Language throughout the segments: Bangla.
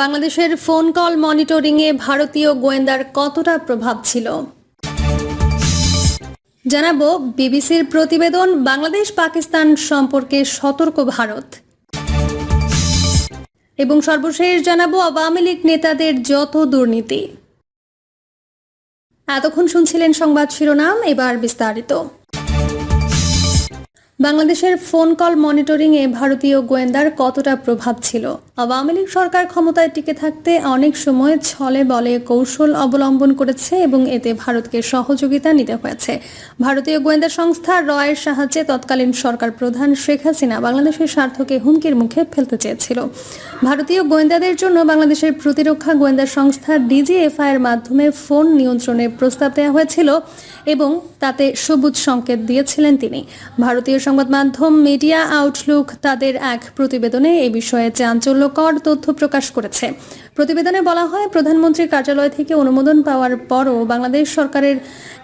বাংলাদেশের ফোন কল মনিটরিংয়ে ভারতীয় গোয়েন্দার কতটা প্রভাব ছিল? জানাব বিবিসির প্রতিবেদন বাংলাদেশ পাকিস্তান সম্পর্কে সতর্ক ভারত। এবং সর্বশেষ জানাব আওয়ামী লীগ নেতাদের যত দুর্নীতি। এতক্ষণ শুনছিলেন সংবাদ শিরোনাম, এবার বিস্তারিত। বাংলাদেশের ফোন কল মনিটরিংয়ে ভারতীয় গোয়েন্দার কতটা প্রভাব ছিল? আওয়ামী লীগ সরকার ক্ষমতায় টিকে থাকতে অনেক সময় ছলে বলে কৌশল অবলম্বন করেছে এবং এতে ভারতকে সহযোগিতা নিতে হয়েছে। ভারতীয় গোয়েন্দা সংস্থা রয়ের সাহায্যে তৎকালীন সরকার প্রধান শেখ হাসিনা বাংলাদেশের স্বার্থকে হুমকির মুখে ফেলতে চেয়েছিল। ভারতীয় গোয়েন্দাদের জন্য বাংলাদেশের প্রতিরক্ষা গোয়েন্দা সংস্থা ডিজিএফআই এর মাধ্যমে ফোন নিয়ন্ত্রণের প্রস্তাব দেওয়া হয়েছিল। এবং তাতে সবুজ সংকেত দিয়েছিলেন তিনি। ভারতীয় সংবাদ মাধ্যম মিডিয়া আউটলুক তাদের এক প্রতিবেদনে এ বিষয়ে চাঞ্চল্যকর তথ্য প্রকাশ করেছে। প্রতিবেদনে বলা হয়, প্রধানমন্ত্রীর কার্যালয় থেকে অনুমোদন পাওয়ার পরও বাংলাদেশ সরকারের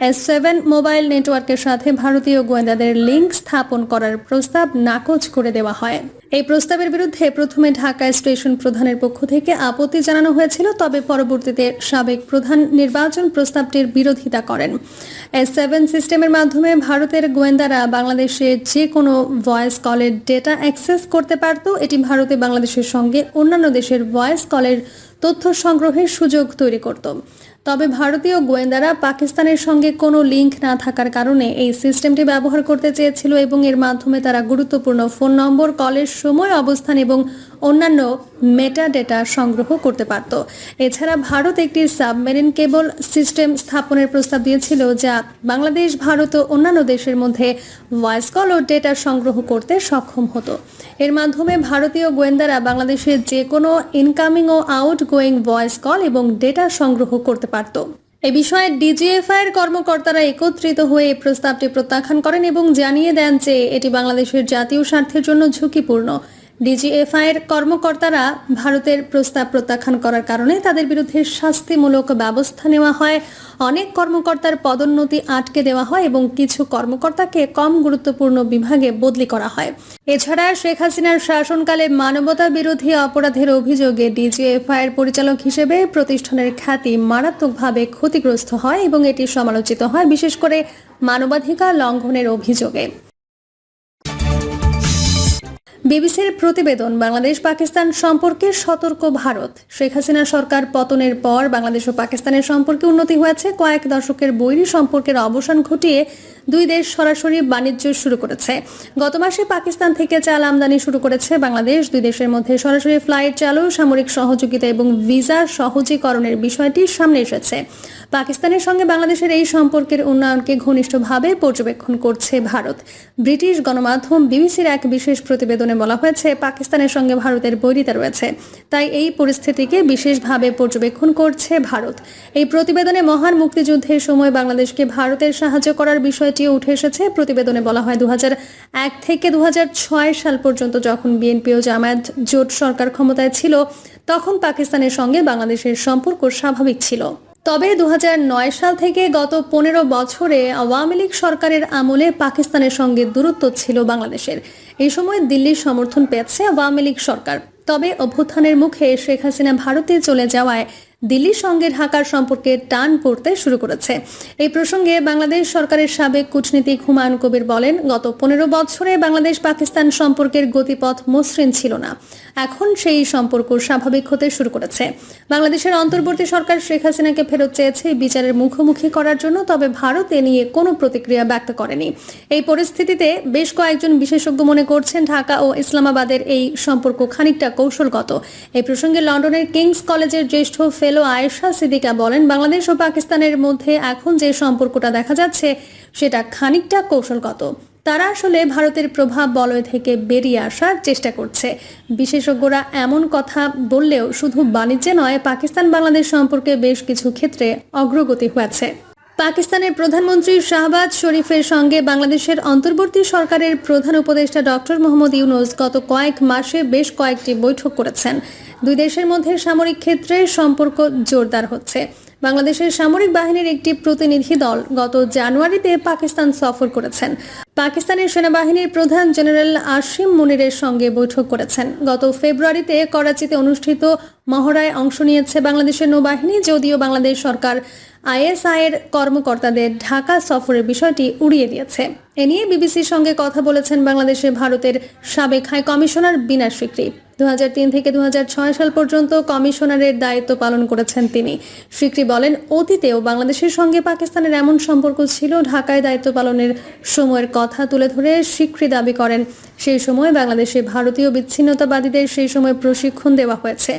এস সেভেন মোবাইল নেটওয়ার্কের সাথে ভারতীয় গোয়েন্দাদের লিঙ্ক স্থাপন করার প্রস্তাব নাকচ করে দেওয়া হয়। এই প্রস্তাবের বিরুদ্ধে প্রথমে ঢাকা স্টেশন প্রধানের পক্ষ থেকে আপত্তি জানানো হয়েছিল, তবে পরবর্তীতে সাবেক প্রধান নির্বাচন প্রস্তাবটির বিরোধিতা করেন। এস সেভেন সিস্টেমের মাধ্যমে ভারতের গোয়েন্দারা বাংলাদেশে যে কোনো ভয়েস কলের ডেটা অ্যাক্সেস করতে পারত। এটি ভারতে বাংলাদেশের সঙ্গে অন্যান্য দেশের ভয়েস কলের তথ্য সংগ্রহের সুযোগ তৈরি করত। তবে ভারতীয় গোয়েন্দারা পাকিস্তানের সঙ্গে কোনো লিঙ্ক না থাকার কারণে এই সিস্টেমটি ব্যবহার করতে চেয়েছিল এবং এর মাধ্যমে তারা গুরুত্বপূর্ণ ফোন নম্বর, কলের সময় অবস্থান এবং অন্যান্য মেটা ডেটা সংগ্রহ করতে পারত। এছাড়া ভারত একটি সাবমেরিন কেবল সিস্টেম স্থাপনের প্রস্তাব দিয়েছিল যা বাংলাদেশ, ভারত ও অন্যান্য দেশের মধ্যে ভয়েস কল ও ডেটা সংগ্রহ করতে সক্ষম হতো। এর মাধ্যমে ভারতীয় গোয়েন্দারা বাংলাদেশের যে কোনো ইনকামিং ও আউট গোয়িং ভয়েস কল এবং ডেটা সংগ্রহ করতে পারত। এ বিষয়ে ডিজিএফআই এর কর্মকর্তারা একত্রিত হয়ে এই প্রস্তাবটি প্রত্যাখ্যান করেন এবং জানিয়ে দেন যে এটি বাংলাদেশের জাতীয় স্বার্থের জন্য ঝুঁকিপূর্ণ। ডিজিএফআই এর কর্মকর্তারা ভারতের প্রস্তাব প্রত্যাখ্যান করার কারণে তাদের বিরুদ্ধে শাস্তিমূলক ব্যবস্থা নেওয়া হয়। অনেক কর্মকর্তার পদোন্নতি আটকে দেওয়া হয় এবং কিছু কর্মকর্তাকে কম গুরুত্বপূর্ণ বিভাগে বদলি করা হয়। এছাড়া শেখ হাসিনার শাসনকালে মানবতা বিরোধী অপরাধের অভিযোগে ডিজিএফআই এর পরিচালক হিসেবে প্রতিষ্ঠানের খ্যাতি মারাত্মকভাবে ক্ষতিগ্রস্ত হয় এবং এটি সমালোচিত হয়, বিশেষ করে মানবাধিকার লঙ্ঘনের অভিযোগে। বিবিসির প্রতিবেদন, বাংলাদেশ পাকিস্তান সম্পর্কে সতর্ক ভারত। শেখ হাসিনা সরকার পতনের পর বাংলাদেশ ও পাকিস্তানের সম্পর্কে উন্নতি হয়েছে। কয়েক দশকের বৈরী সম্পর্কের অবসান ঘটিয়ে দুই দেশ সরাসরি বাণিজ্য শুরু করেছে। গত মাসে পাকিস্তান থেকে চাল আমদানি শুরু করেছে বাংলাদেশ। দুই দেশের মধ্যে সরাসরি ফ্লাইট চালু, সামরিক সহযোগিতা এবং ভিসা সহজীকরণের বিষয়টি সামনে এসেছে। পাকিস্তানের সঙ্গে বাংলাদেশের এই সম্পর্কের উন্নয়নকে ঘনিষ্ঠভাবে পর্যবেক্ষণ করছে ভারত। ব্রিটিশ গণমাধ্যম বিবিসির এক বিশেষ প্রতিবেদনে বলা হয়েছে, পাকিস্তানের সঙ্গে ভারতের বৈরিতা রয়েছে। তাই এই পরিস্থিতিকে বিশেষভাবে পর্যবেক্ষণ করছে ভারত। এই প্রতিবেদনে মহান মুক্তিযুদ্ধের সময় বাংলাদেশকে ভারতের সাহায্য করার বিষয়টিও উঠে এসেছে। প্রতিবেদনে বলা হয় দু এক থেকে দু হাজার ছয় সাল পর্যন্ত যখন বিএনপি ও জামায়াত জোট সরকার ক্ষমতায় ছিল, তখন পাকিস্তানের সঙ্গে বাংলাদেশের সম্পর্ক স্বাভাবিক ছিল। তবে দু হাজার নয় সাল থেকে গত পনেরো বছরে আওয়ামী লীগ সরকারের আমলে পাকিস্তানের সঙ্গে দূরত্ব ছিল বাংলাদেশের। এই সময় দিল্লির সমর্থন পেয়েছে আওয়ামী লীগ সরকার। তবে অভ্যুত্থানের মুখে শেখ হাসিনা ভারতে চলে যাওয়ায় দিল্লির সঙ্গে ঢাকার সম্পর্কে টান পড়তে শুরু করেছে। এই প্রসঙ্গে বাংলাদেশ সরকারের সাবেক কূটনীতিক হুমায়ুন কবির বলেন, গত পনেরো বছরে বাংলাদেশ পাকিস্তান সম্পর্কের গতিপথ মসৃণ ছিল না। এখন সেই সম্পর্ক স্বাভাবিক হতে শুরু করেছে। বাংলাদেশের অন্তর্বর্তী সরকার শেখ হাসিনাকে ফেরত চেয়েছে বিচারের মুখোমুখি করার জন্য, তবে ভারত এ নিয়ে কোনো প্রতিক্রিয়া ব্যক্ত করেনি। এই পরিস্থিতিতে বেশ কয়েকজন বিশেষজ্ঞ মনে করছেন, ঢাকা ও ইসলামাবাদের এই সম্পর্ক খানিকটা কৌশলগত। এই প্রসঙ্গে লন্ডনের কিংস কলেজের জ্যেষ্ঠ আয়েশা সিদ্দিকা বলেন, বাংলাদেশ ও পাকিস্তানের মধ্যে এখন যে সম্পর্কটা দেখা যাচ্ছে, সেটা খানিকটা কৌশলগত। তারা আসলে ভারতের প্রভাব বলয় থেকে বেরিয়ে আসার চেষ্টা করছে। বিশেষজ্ঞরা এমন কথা বললেও শুধু বাণিজ্যে নয় পাকিস্তান বাংলাদেশ সম্পর্কে বেশ কিছু ক্ষেত্রে অগ্রগতি হয়েছে। পাকিস্তানের প্রধানমন্ত্রী শাহবাজ শরীফের সঙ্গে বাংলাদেশের অন্তর্বর্তী সরকারের প্রধান উপদেষ্টা ডক্টর মোহাম্মদ ইউনুস গত কয়েক মাসে বেশ কয়েকটি বৈঠক করেছেন। দুই দেশের মধ্যে সামরিক ক্ষেত্রে সম্পর্ক জোরদার হচ্ছে। বাংলাদেশের সামরিক বাহিনীর একটি প্রতিনিধি দল গত জানুয়ারিতে পাকিস্তান সফর করেছেন। পাকিস্তানের সেনাবাহিনীর প্রধান জেনারেল আসিম মুনিরের সঙ্গে বৈঠক করেছেন। গত ফেব্রুয়ারিতে করাচিতে অনুষ্ঠিত মহড়ায় অংশ নিয়েছে বাংলাদেশের নৌবাহিনী, যদিও বাংলাদেশ সরকার আইএসআই এর কর্মকর্তাদের ঢাকা সফরের বিষয়টি উড়িয়ে দিয়েছে। এ নিয়ে বিবিসির সঙ্গে কথা বলেছেন বাংলাদেশে ভারতের সাবেক হাই কমিশনার বিনা স্বীকৃতি দুহাজার তিন থেকে দুহাজার ছয় সাল পর্যন্ত কমিশনারের দায়িত্ব পালন করেছেন তিনি। স্বীকৃতি বলেন, অতীতেও বাংলাদেশের সঙ্গে পাকিস্তানের এমন সম্পর্ক ছিল, ঢাকায় দায়িত্ব পালনের সময়ের কথা তুলে ধরে স্বীকৃতি দাবি করেন। সেই সময় বাংলাদেশে ভারতীয় বিচ্ছিন্নতাবাদীদের সেই সময় প্রশিক্ষণ দেওয়া হয়েছে।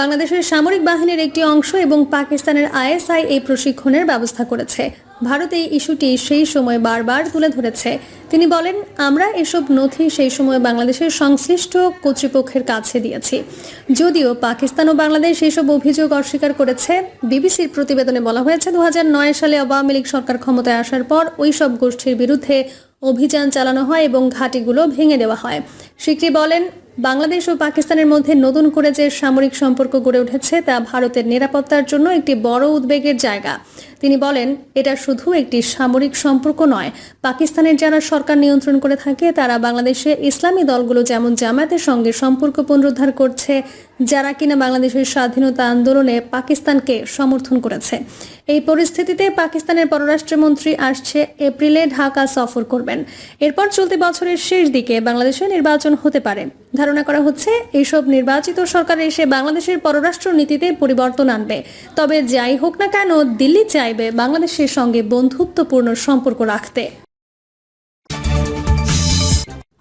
বাংলাদেশের সামরিক বাহিনীর একটি অংশ এবং পাকিস্তানের আইএসআই এই প্রশিক্ষণের ব্যবস্থা করেছে। ভারত এই ইস্যুটি সেই সময় বারবার তুলে ধরেছে। তিনি বলেন, আমরা এসব নথি সেই সময় বাংলাদেশের সংশ্লিষ্ট কর্তৃপক্ষের কাছে দিয়েছি। যদিও পাকিস্তান ও বাংলাদেশ এসব অভিযোগ অস্বীকার করেছে। বিবিসির প্রতিবেদনে বলা হয়েছে, দুহাজার নয় সালে আওয়ামী লীগ সরকার ক্ষমতায় আসার পর ওই সব গোষ্ঠীর বিরুদ্ধে অভিযান চালানো হয় এবং ঘাঁটিগুলো ভেঙে দেওয়া হয়। সিকরি বলেন, বাংলাদেশ ও পাকিস্তানের মধ্যে নতুন করে যে সামরিক সম্পর্ক গড়ে উঠেছে, তা ভারতের নিরাপত্তার জন্য একটি বড় উদ্বেগের জায়গা। তিনি বলেন, এটা শুধু একটি সামরিক সম্পর্ক নয়। পাকিস্তানের যারা সরকার নিয়ন্ত্রণ করে থাকে, তারা বাংলাদেশে ইসলামী দলগুলো যেমন জামায়াতের সঙ্গে সম্পর্ক পুনরুদ্ধার করছে, যারা কিনা বাংলাদেশের স্বাধীনতা আন্দোলনে পাকিস্তানকে সমর্থন করেছে। এই পরিস্থিতিতে পাকিস্তানের পররাষ্ট্রমন্ত্রী আসছে এপ্রিলে ঢাকা সফর করবেন। এরপর চলতি বছরের শেষ দিকে বাংলাদেশে নির্বাচন হতে পারে। ধারণা করা হচ্ছে এইসব নির্বাচিত সরকার এসে বাংলাদেশের পররাষ্ট্র নীতিতে পরিবর্তন আনবে। তবে যাই হোক না কেন, দিল্লি চাইবে বাংলাদেশের সঙ্গে বন্ধুত্বপূর্ণ সম্পর্ক রাখতে।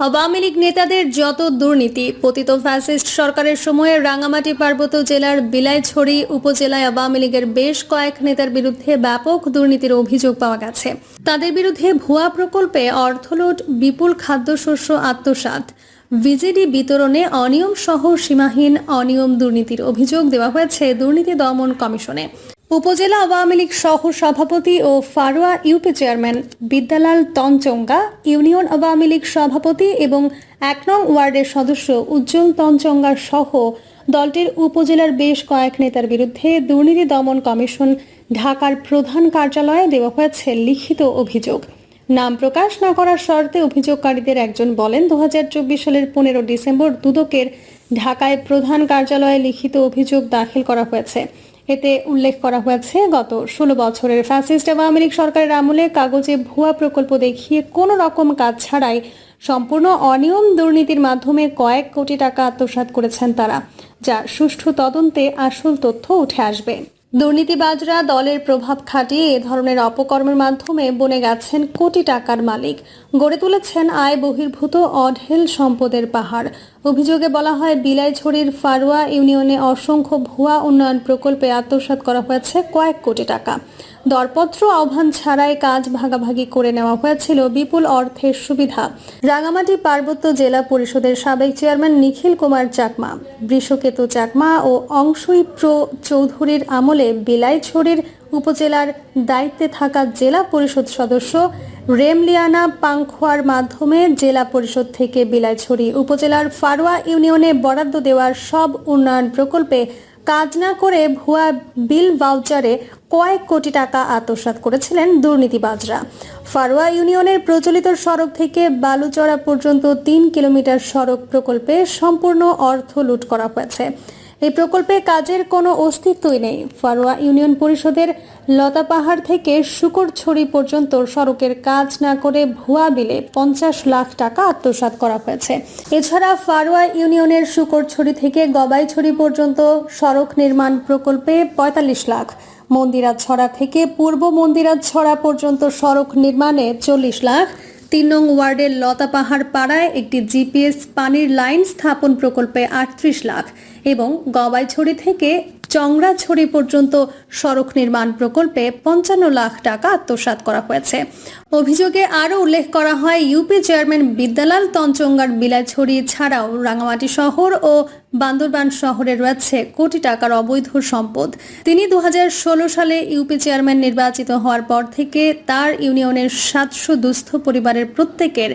আওয়ামী লীগ নেতাদের যত দুর্নীতি, পতিত ফ্যাসিস্ট সরকারের সময়ে রাঙামাটি পার্বত্য জেলার বিলাইছড়ি উপজেলায় আওয়ামী লীগের বেশ কয়েক নেতার বিরুদ্ধে ব্যাপক দুর্নীতির অভিযোগ পাওয়া গেছে। তাদের বিরুদ্ধে ভুয়া প্রকল্পে অর্থলুট, বিপুল খাদ্যশস্য আত্মসাৎ, ভিজেডি বিতরণে অনিয়ম সহ সীমাহীন অনিয়ম দুর্নীতির অভিযোগ দেওয়া হয়েছে দুর্নীতি দমন কমিশনে। উপজেলা আওয়ামী লীগ সহ সভাপতি ও Farua UP chairman Bidyalal Tanchangya, union Awami League সভাপতি এবং এক নং ওয়ার্ডের সদস্য উজ্জ্বল তনচঙ্গা সহ দলটির উপজেলার বেশ কয়েক নেতার বিরুদ্ধে দুর্নীতি দমন কমিশন ঢাকার প্রধান কার্যালয়ে দেওয়া হয়েছে লিখিত অভিযোগ। নাম প্রকাশ না করার শর্তে অভিযোগকারীদের একজন বলেন দু হাজার চব্বিশ সালের পনেরো ডিসেম্বর দুদকের ঢাকায় প্রধান কার্যালয়ে লিখিত অভিযোগ দাখিল করা হয়েছে। এতে উল্লেখ করা হয়েছে, গত ষোলো বছরের ফ্যাসিস্ট আওয়ামী সরকারের আমলে কাগজে ভুয়া প্রকল্প দেখিয়ে কোনো রকম কাজ ছাড়াই সম্পূর্ণ অনিয়ম দুর্নীতির মাধ্যমে কয়েক কোটি টাকা আত্মসাৎ করেছেন তারা, যা সুষ্ঠু তদন্তে আসল তথ্য উঠে আসবে। দুর্নীতিবাজরা দলের প্রভাব খাটিয়ে এ ধরনের অপকর্মের মাধ্যমে বনে গেছেন কোটি টাকার মালিক গড়ে তুলেছেন আয় বহির্ভূত অঢেল সম্পদের পাহাড়। অভিযোগে বলা হয়, বিলাইছড়ির ফারুয়া ইউনিয়নে অসংখ্য ভুয়া উন্নয়ন প্রকল্পে আত্মসাৎ করা হয়েছে কয়েক কোটি টাকা। দরপত্র আহ্বান ছাড়াই কাজ ভাগাভাগি করে নেওয়া হয়েছিল বিপুল অর্থের সুবিধা। রাঙামাটি পার্বত্য জেলা পরিষদের সাবেক চেয়ারম্যান নিখিল কুমার চাকমা, বৃষকেতু চাকমা ও অংশুই প্র চৌধুরীর আমলে বিলাইছড়ির উপজেলার দায়িত্বে থাকা জেলা পরিষদ সদস্য রেমলিয়ানা পাংখোয়ার মাধ্যমে জেলা পরিষদ থেকে বিলাইছড়ি উপজেলার ফারোয়া ইউনিয়নে বরাদ্দ দেওয়ার সব উন্নয়ন প্রকল্পে কাজ না করে ভুয়া বিল ভাউচারে কয়েক কোটি টাকা আত্মসাৎ করেছিলেন দুর্নীতিবাজরা। ফারোয়া ইউনিয়নের প্রচলিত সড়ক থেকে বালুচড়া পর্যন্ত তিন কিলোমিটার সড়ক প্রকল্পে সম্পূর্ণ অর্থ লুট করা হয়েছে। এই প্রকল্পে কাজের কোনো অস্তিত্বই নেই। ফারোয়া ইউনিয়ন পরিষদের লতাপাহাড় থেকে শুকরছড়ি পর্যন্ত সড়কের কাজ না করে ভুয়া বিলে পঞ্চাশ লাখ টাকা আত্মসাৎ করা হয়েছে। এছাড়া ফারোয়া ইউনিয়নের শুকরছড়ি থেকে গবাইছড়ি পর্যন্ত সড়ক নির্মাণ প্রকল্পে পঁয়তাল্লিশ লাখ। মন্দিরাছড়া থেকে পূর্ব মন্দিরাছড়া পর্যন্ত সড়ক নির্মাণে চল্লিশ লাখ। তিন নং ওয়ার্ডের লতাপাহাড় পাড়ায় একটি জিপিএস পানির লাইন স্থাপন প্রকল্পে আটত্রিশ লাখ। এবং গবাইছড়ি থেকে চংড়াছড়ি পর্যন্ত সড়ক নির্মাণ প্রকল্পে পঞ্চান্ন লাখ টাকা আত্মসাত করা হয়েছে। অভিযোগে আরও উল্লেখ করা হয়, ইউপি চেয়ারম্যান বিদ্যালাল তঞ্চঙ্গার বিলাছড়ি ছাড়াও রাঙামাটি শহর ও বান্দরবান শহরে রয়েছে কোটি টাকার অবৈধ সম্পদ। তিনি দু হাজার ষোলো সালে ইউপি চেয়ারম্যান নির্বাচিত হওয়ার পর থেকে তার ইউনিয়নের সাতশো দুস্থ পরিবারের প্রত্যেকের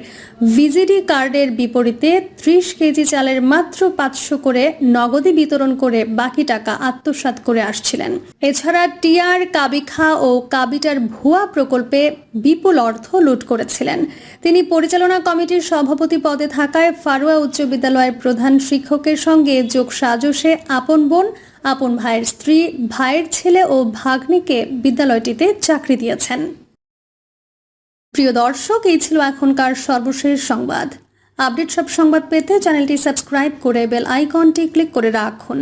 ভিজিডি কার্ডের বিপরীতে ত্রিশ কেজি চালের মাত্র পাঁচশো করে নগদে বিতরণ করে বাকি টাকা আত্মসাৎ করে আসছিলেন। এছাড়া টিআর, কাবিখা ও কাবিটার ভুয়া প্রকল্পে বিপুল অর্থ লুট করেছিলেন। তিনি পরিচালনা কমিটির সভাপতি পদে থাকায় ফারুয়া উচ্চ বিদ্যালয়ের প্রধান শিক্ষকের সঙ্গে যোগ সাজসে আপন বোন, আপন ভাইয়ের স্ত্রী, ভাইয়ের ছেলে ও ভাগ্নিকে বিদ্যালয়টিতে চাকরি দিয়েছেন। প্রিয় দর্শক, এই ছিল এখনকার সর্বশেষ সংবাদ। আপডেট সব সংবাদ পেতে চ্যানেলটি সাবস্ক্রাইব করে বেল আইকনটি ক্লিক করে রাখুন।